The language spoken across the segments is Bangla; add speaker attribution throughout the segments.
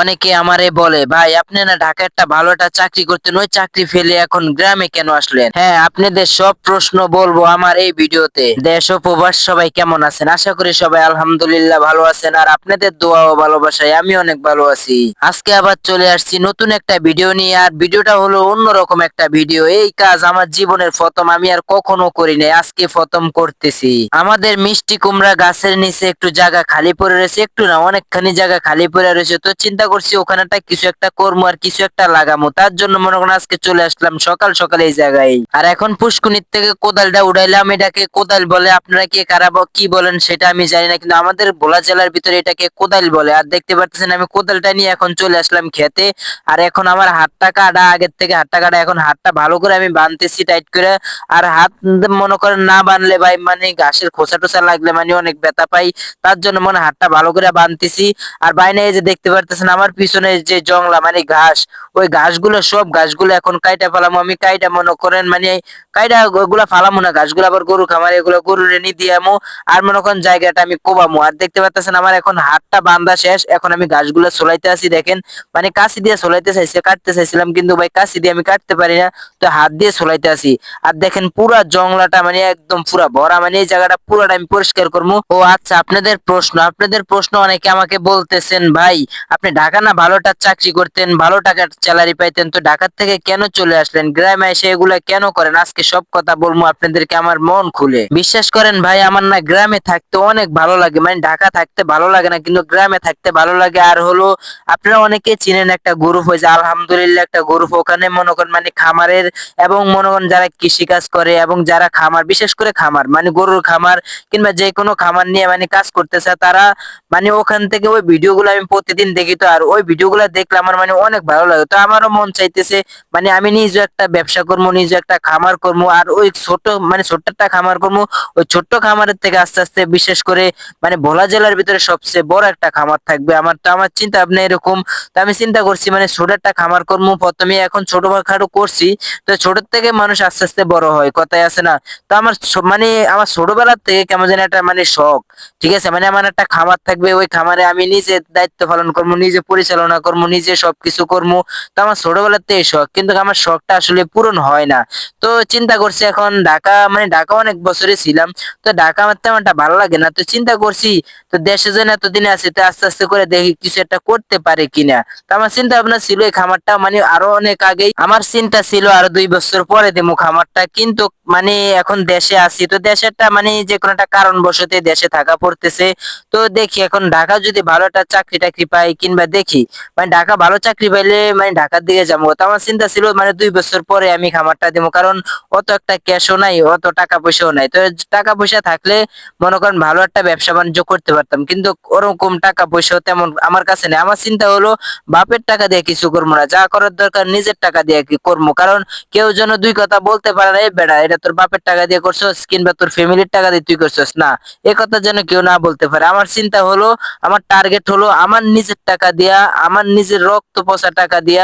Speaker 1: অনেকে আমারে বলে, ভাই, আপনি না ঢাকা একটা ভালো একটা চাকরি করতেন, ওই চাকরি ফেলে এখন গ্রামে কেন আসলেন? হ্যাঁ আপনাদের সব প্রশ্ন বলব আমার এই ভিডিওতে। দেশ ও প্রবাস, সবাই কেমন আছেন? আশা করি সবাই আলহামদুলিল্লাহ ভালো আছেন, আর আপনাদের দোয়া ও ভালোবাসায় আমি অনেক ভালো আছি। আজকে আবার চলে আসছি নতুন একটা ভিডিও নিয়ে, আর ভিডিওটা হলো অন্যরকম একটা ভিডিও। এই কাজ আমার জীবনের প্রথম, আমি আর কখনো করি নাই, আজকে প্রথম করতেছি। আমাদের মিষ্টি কুমড়া গাছের নিচে একটু জায়গা খালি পড়ে রয়েছে, একটু না, অনেকখানি জায়গা খালি পড়ে রয়েছে, তো চিন্তা করছি ওখানেটা কিছু একটা করব আর কিছু একটা লাগামো। তার জন্য মনে করেন আজকে চলে আসলাম সকাল সকাল এই জায়গায়। আর এখন পুষ্কুনির থেকে কোদালটা উড়াইলাম, এটাকে কোদাল বলে। আপনারা কে কারা কি বলেন সেটা আমি জানি না, কিন্তু আমাদের ভোলা জেলার ভিতরে এটাকে কোদাল বলে। আর দেখতে পাচ্ছেন আমি কোদালটা নিয়ে এখন চলে আসলাম খেতে। আর এখন আমার হাতটা কাটা, আগের থেকে হাতটা কাটা, এখন হাতটা ভালো করে আমি বানতেছি টাইট করে। আর হাত মনে করেন না বানলে ভাই মানে ঘাসের খোসা টোসা লাগলে মানে অনেক ব্যথা পাই। তার জন্য মনে হাতটা ভালো করে বানতেছি আর বাইনে এই যে দেখতে পারতেছেন আমার পিছনে যে জংলা মানে ঘাস ওই গাছগুলো সব ঘাসগুলো এখন কাইটা ফেলামো। আমি কাইটা মনে করেন মানে কাইটা ওগুলা ফালামো না ঘাসগুলো আবার গরু খামারে এগুলো গরু রেনি দিয়ামো আর মনে করেন জায়গাটা আমি কোবামো। আর দেখতে পারতেছেন আমার এখন হাতটা বান্ধা শেষ। এখন আমি ঘাসগুলো চলাইতে আসি দেখেন। মানে কাশি দিয়ে চলাইতে চাইছে, কাটতে চাইছিলাম কিন্তু ভাই কাশি দিয়ে আমি কাটতে পারি না, তো হাত দিয়ে চলাইতে আসি আর দেখেন পুরা জংলাটা মানে একদম পুরা ভরা মানে এই জায়গাটা পুরাটা আমি পরিষ্কার করব ও আচ্ছা আপনাদের প্রশ্ন আপনাদের প্রশ্ন অনেকে আমাকে বলতেছেন, ভাই, আপনি ঢাকা না ভালোটা চাকরি করতেন? ভালো টাকার স্যালারি পাইতেন, তো ঢাকার থেকে কেন চলে আসলেন? গ্রামে এসে এগুলা কেন করেন? আজকে সব কথা বলব আপনাদেরকে, আমার মন খুলে। বিশ্বাস করেন ভাই, আমার না গ্রামে থাকতে অনেক ভালো লাগে। মানে ঢাকা থাকতে ভালো লাগে না, কিন্তু গ্রামে থাকতে ভালো লাগে। আর হলো, আপনারা অনেকে চিনেন একটা গ্রুপ হয়েছে, আলহামদুলিল্লাহ একটা গ্রুপ। ওখানে মনে করেন মানে খামারের এবং মনে করেন যারা কৃষিকাজ করে এবং যারা খামার, বিশেষ করে খামার মানে গরুর খামার কিংবা যে কোনো খামার নিয়ে মানে কাজ করতেছে, তারা মানে ওখান থেকে ওই ভিডিওগুলো আমি প্রতিদিন দেখি তো, আর ওই ভিডিওগুলো দেখলে আমার মানে অনেক ভালো লাগে। তো আমারও মন চাইতেছে মানে আমি নিজে একটা ব্যবসা করব নিজে একটা খামার করব আর ওই ছোট মানে ছোট্ট একটা খামার করব ওই ছোট্ট খামারের থেকে আস্তে আস্তে বিশেষ করে মানে ভোলা জেলার ভিতরে সবচেয়ে বড় একটা খামার থাকবে। আমার তো আমার চিন্তা ভাবনা এরকম, তো আমি চিন্তা করছি মানে ছোট একটা খামার করব প্রথমে এখন ছোট খাটো করছি, তো ছোট থেকে মানুষ আস্তে আস্তে বড় হয় কথায় আছে না। তো আমার মানে আমার ছোটবেলার থেকে কেমন যেন একটা মানে শখ, ঠিক আছে? মানে আমার একটা খামার থাকবে, ওই খামারে আমি নিজে দায়িত্ব পালন করব নিজে পরিচালনা করব নিজে সবকিছু করব তো আমার ছোটবেলার থেকে শখ, কিন্তু আমার শখটা আসলে পূরণ হয় না। তো চিন্তা করছি এখন ঢাকা মানে ঢাকা অনেক বছরে ছিলাম, তো ঢাকা আমার তেমন একটা ভালো লাগে না। তো চিন্তা করছি, তো দেশে যেন এতদিনে আছি, তো আস্তে আস্তে করে দেখি কিছু একটা করতে পারে কিনা। তো আমার চিন্তা ভাবনা ছিল এই খামারটা মানে আরও অনেক আগেই, আমার চিন্তা ছিল আরও দুই বছর পরে দেবো খামারটা, কিন্তু মানে এখন দেশে আছি, তো দেশেরটা মানে যে কোনো একটা কারণ বসতে দেশে থাকা পড়তেছে। তো দেখি এখন ঢাকা যদি ভালো একটা চাকরি টাকরি পাই কিংবা দেখি মানে ঢাকা ভালো চাকরি পাইলে মানে ঢাকার দিকে যাব। তো আমার চিন্তা ছিল মানে দুই বছর পরে আমি খামারটা দেবো, কারণ অত একটা ক্যাশও নাই, অত টাকা পয়সাও নাই। তো টাকা পয়সা থাকলে মনে করেন ভালো একটা ব্যবসা বাণিজ্য করতে পারতাম, কিন্তু ওরকম টাকা পয়সাও তেমন আমার কাছে নেই। আমার চিন্তা হলো বাপের টাকা দিয়ে কিছু করব না, যা করার দরকার নিজের টাকা দিয়ে করব? কারণ কেউ যেন দুই কথা বলতে পারে না "এই বেড়া, এটা তোর বাপের টাকা দিয়ে করছস, কিংবা তোর ফ্যামিলির টাকা দিয়ে তুই করছস? না, এ কথা যেন কেউ না বলতে পারে। আমার চিন্তা হলো, আমার টার্গেট হলো আমার নিজের টাকা দিয়া, আমার নিজের রক্ত পচা টাকা দিয়া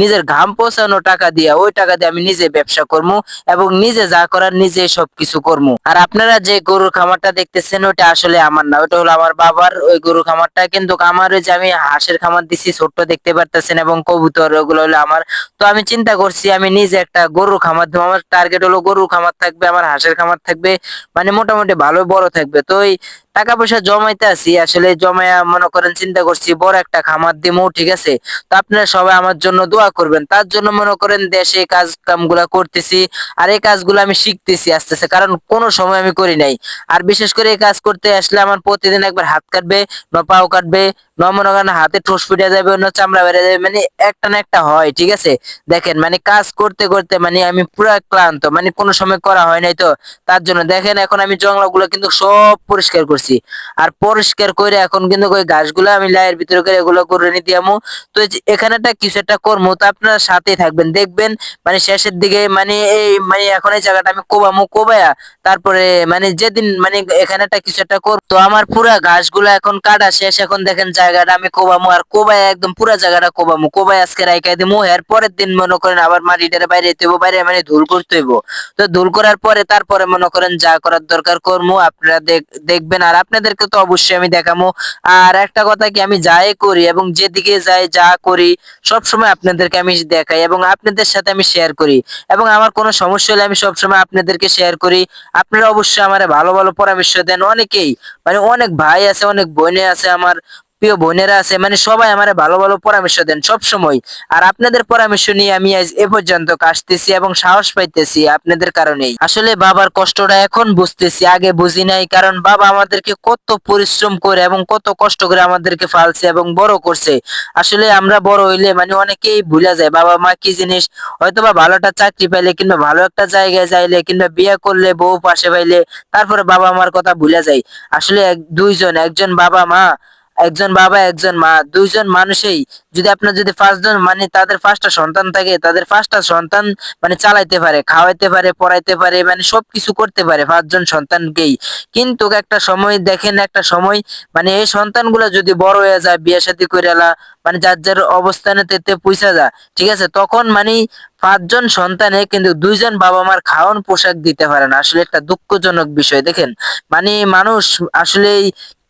Speaker 1: নিজের ঘাম পচানো টাকা দিয়া, ওই টাকা দিয়ে আমি নিজে ব্যবসা করব এবং নিজে যা করার নিজে সবকিছু করব আর আপনারা যে গরুর খামারটা দেখতেছেন ওটা আসলে আমার না ওটা হলো আমার বাবার ওই গরুর খামারটা। কিন্তু আমার ওই যে আমি হাঁসের খামার দিছি, ছোট্ট দেখতে পারতেছেন এবং কবুতর, ওগুলো হলো আমার। তো আমি চিন্তা করছি, আমি নিজে একটা গরুর খামার দেবো। আমার টার্গেট হলো গরুর খামার থাকবে, আমার হাঁসের খামার থাকবে মানে মোটামুটি ভালো বড় থাকবে। তো ওই টাকা পয়সা জমাইতে আছি, আসলে জমায়া মনে করেন চিন্তা করছি, বড় একটা খামার দিমু, ঠিক আছে? তো আপনারা সবাই আমার জন্য দোয়া করবেন। তার জন্য মনে করেন দেশে কাজ কামগুলা করতেছি আর এই কাজগুলো আমি শিখতেছি আস্তে আস্তে কারণ কোনো সময় আমি করি নাই। আর বিশেষ করে এই কাজ করতে আসলে আমার প্রতিদিন একবার হাত কাটবে, ন পাও কাটবে, ন মনে করেন হাতে ঠোস ফুটে যাবে অন্য চামড়া বেড়ে যাবে মানে একটা না একটা হয়, ঠিক আছে? দেখেন মানে কাজ করতে করতে মানে আমি পুরো ক্লান্ত মানে কোনো সময় করা হয় নাই তো। তার জন্য দেখেন এখন আমি জঙ্গলগুলো কিন্তু সব পরিষ্কার করছি। আর পরিষ্কার করে এখন কিন্তু ওই গাছগুলো আমি লাইয়ের ভিতরে করে এগুলো করে নিতে আমু তো যে এখানেটা কিছু একটা করব তো আপনারা সাথে থাকবেন। দেখবেন মানে শেষের দিকে মানে এই মানে এখন এই জায়গাটা আমি কোবামু কোবায়া, তারপরে মানে যেদিন মানে এখানেটা কিছু একটা করব তো আমার পুরা ঘাসগুলো এখন কাটা শেষ। এখন দেখেন জায়গাটা আমি কোবামু আর কোবাই একদম পুরা জায়গাটা কোবামু কোবাই আজকে রাইখাই দিমু, এর পরের দিন মনে করেন আবার মাটিটারে বাইরে হইতে বাইরে মানে ধুল করতে হইব। তো ধুল করার পরে, তারপরে মনে করেন যা করার দরকার করব আপনারা দেখ- দেখবেন। আর আপনাদেরকে তো অবশ্যই আমি দেখামু। আর একটা কথা কি, আমি যাই করি এবং যেদিকে যাই, যা করি সব সময় আপনাদেরকে আমি দেখাই এবং আপনাদের সাথে আমি শেয়ার করি। এবং আমার কোনো সমস্যা হলে আমি সবসময় আপনাদেরকে শেয়ার করি। আপনারা অবশ্যই আমার ভালো ভালো পরামর্শ দেন। অনেকেই মানে অনেক ভাই আছে, অনেক বোনে আছে আমার। প্রিয় বোনেরা আছে মানে সবাই আমার ভালো ভালো পরামর্শ দেন সব সময় আর আপনাদের পরামর্শ নিয়ে আমি আজ এ পর্যন্ত আসতেছি এবং সাহস পাইতেছি আপনাদের কারণেই। আসলে বাবার কষ্টটা এখন বুঝতেছি, আগে বুঝি নাই, কারণ বাবা আমাদেরকে কত পরিশ্রম করে এবং কত কষ্ট করে আমাদেরকে ফালছে এবং বড় করছে। আসলে আমরা বড় হইলে মানে অনেকেই ভুলে যায়, বাবা মা কি জিনিস, হয়তোবা ভালোটা চাকরি পাইলে কিংবা ভালো একটা জায়গায় যাইলে কিংবা বিয়ে করলে বউ পাশে পাইলে তারপরে বাবা মার কথা ভুলে যায়। আসলে দুইজন, একজন বাবা মা একজন বাবা, একজন মা, দুইজন মানুষেই যদি আপনার যদি পাঁচজন মানে তাদের পাঁচটা সন্তান থাকে, তাদের পাঁচটা সন্তান মানে চালাইতে পারে, খাওয়াইতে পারে, পড়াইতে পারে মানে সবকিছু করতে পারে পাঁচজন সন্তানকেই। কিন্তু একটা সময়, দেখেন একটা সময় মানে এই সন্তানগুলো যদি বড় হয়ে যায়, বিয়ে শাদী করে মানে যার যার অবস্থানে তেতে পয়সা যা ঠিক আছে? তখন মানে পাঁচজন সন্তানে কিন্তু দুইজন বাবা মার খাওয়ান পোশাক দিতে পারে না। আসলে একটা দুঃখজনক বিষয়, দেখেন? মানে মানুষ আসলে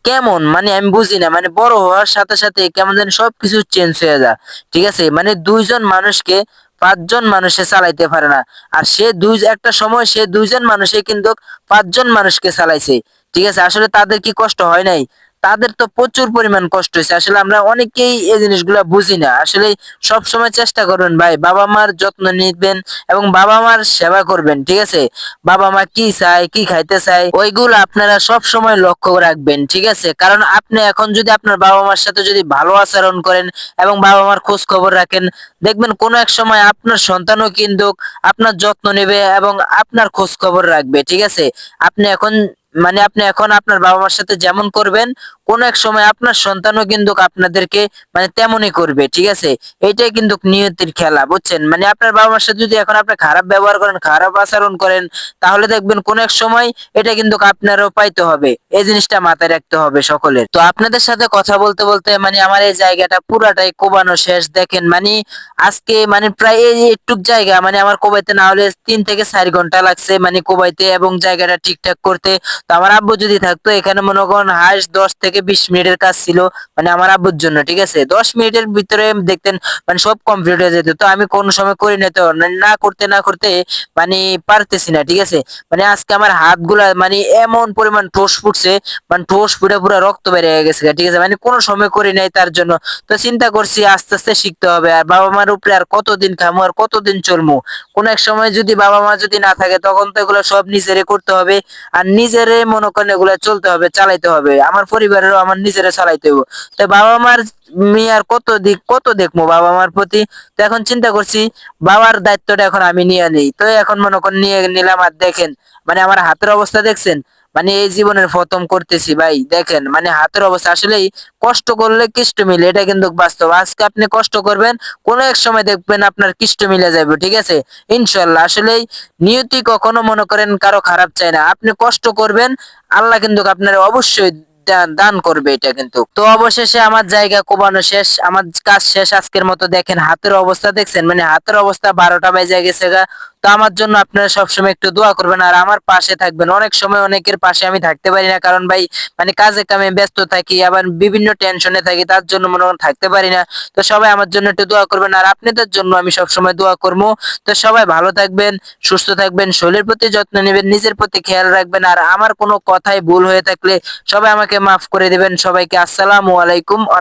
Speaker 1: কেমন? মানে আমি বুঝি না। মানে বড় হওয়ার সাথে সাথে কেমন যেন সবকিছু চেঞ্জ হয়ে যায়। ঠিক আছে? মানে দুইজন মানুষকে পাঁচজন মানুষে চালাইতে পারে না। আর সে দুই একটা সময় সে দুইজন মানুষে কিন্তু পাঁচজন মানুষকে চালাইছে। ঠিক আছে? আসলে তাদের কি কষ্ট হয় নাই? তাদের তো প্রচুর পরিমাণ কষ্ট হয়েছে। আসলে আমরা অনেকেই এই জিনিসগুলা বুঝি না। আসলে সব সময় চেষ্টা করবেন, ভাই বাবা মার যত্ন নিবেন এবং বাবা মার সেবা করবেন, ঠিক আছে? বাবা মা কি চায়, কি খাইতে চায়, ওইগুলো আপনারা সব সময় লক্ষ্য রাখবেন, ঠিক আছে? কারণ আপনি এখন যদি আপনার বাবা মার সাথে যদি ভালো আচরণ করেন এবং বাবা মার খোঁজ খবর রাখেন, দেখবেন কোনো এক সময় আপনার সন্তানও কিন্তু আপনার যত্ন নেবে এবং আপনার খোঁজ খবর রাখবে, ঠিক আছে? আপনি এখন মানে আপনি এখন আপনার বাবা মার সাথে যেমন করবেন, কোন এক সময় আপনার সন্তানও কিন্তু আপনাদেরকে মানে তেমনই করবে, ঠিক আছে? এইটাই কিন্তু নিয়তির খেলা, বুঝছেন? মানে আপনার বাবা মার সাথে যদি এখন আপনি খারাপ ব্যবহার করেন, খারাপ আচরণ করেন, তাহলে দেখবেন কোন এক সময় এটা কিন্তু আপনারও পাইতে হবে, এই জিনিসটা মাথায় রাখতে হবে সকলের। তো আপনাদের সাথে কথা বলতে বলতে মানে আমার এই জায়গাটা পুরাটাই কোবানো শেষ, দেখেন? মানে আজকে মানে প্রায় এই একটুক জায়গা মানে আমার কোবাইতে না হলে তিন থেকে চার ঘণ্টা লাগছে মানে কোবাইতে এবং জায়গাটা ঠিকঠাক করতে। তো আমার আব্বু যদি থাকতো, এখানে মনে করেন হাঁস দশ থেকে বিশ মিনিটের কাজ ছিল মানে আমার আব্বুর জন্য, ঠিক আছে? দশ মিনিটের ভিতরে দেখতেন মানে সব কমপ্লিট হয়ে যেত। তো আমি কোন সময় করি না তো না করতে না করতে মানে পারতেছি না, ঠিক আছে? মানে আজকে আমার হাতগুলা মানে এমন পরিমাণ ঠোস ফুটছে মানে ঠোস ফুটে পুরো রক্ত বেরিয়ে গেছে ঠিক আছে? মানে কোনো সময় করি নাই তার জন্য। তো চিন্তা করছি আস্তে আস্তে শিখতে হবে, আর বাবা মার উপরে আর কতদিন খামো, আর কতদিন চলমু? কোন এক সময় যদি বাবা মা যদি না থাকে, তখন তো এগুলো সব নিজেরে করতে হবে, আর নিজেরে মনে করেন এগুলো চলতে হবে, চালাইতে হবে। আমার পরিবারের আমার নিজেরা চালাইতে হবে তো বাবা মার মেয়ে আর কত দিক, কত দেখব বাবা মার প্রতি? তো এখন চিন্তা করছি, বাবার দায়িত্বটা এখন আমি নিয়ে নিই। তো এখন মনে করেন নিয়ে নিলাম আর দেখেন মানে আমার হাতের অবস্থা দেখছেন? মানে এই জীবনের প্রথম করতেছি ভাই, দেখেন মানে হাতের অবস্থা। আসলেই কষ্ট করলে কৃষ্ট মিলে, এটা কিন্তু বাস্তব। আজকে আপনি কষ্ট করবেন, কোনো এক সময় দেখবেন আপনার কৃষ্ট মিলে যাবে ঠিক আছে? ইনশাল্লাহ আসলেই নিয়তি কখনো মনে করেন কারও খারাপ চায় না। আপনি কষ্ট করবেন, আল্লাহ কিন্তু আপনার অবশ্যই দান করবে এটা কিন্তু। তো অবশেষে আমার জায়গা কোবানো শেষ, আমার কাজ শেষ আজকের মতো। দেখেন, হাতের অবস্থা দেখছেন? মানে হাতের অবস্থা বারোটা বাজে গেছে তো আমার জন্য আপনারা সবসময় একটু দোয়া করবেন। আর আমার পাশে থাকবেন। অনেক সময় অনেকের পাশে আমি থাকতে পারি না। কারণ ভাই মানে কাজে কামে ব্যস্ত থাকি, আবার বিভিন্ন টেনশনে থাকি, তার জন্য মনে থাকতে পারি না। তো সবাই আমার জন্য একটু দোয়া করবেন। আর আপনাদের জন্য আমি সবসময় দোয়া করব। তো সবাই ভালো থাকবেন, সুস্থ থাকবেন, শরীরের প্রতি যত্ন নেবেন, নিজের প্রতি খেয়াল রাখবেন। আর আমার কোনো কথাই ভুল হয়ে থাকলে সবাই আমাকে মাফ করে দেবেন। সবাইকে আসসালামু আলাইকুম আ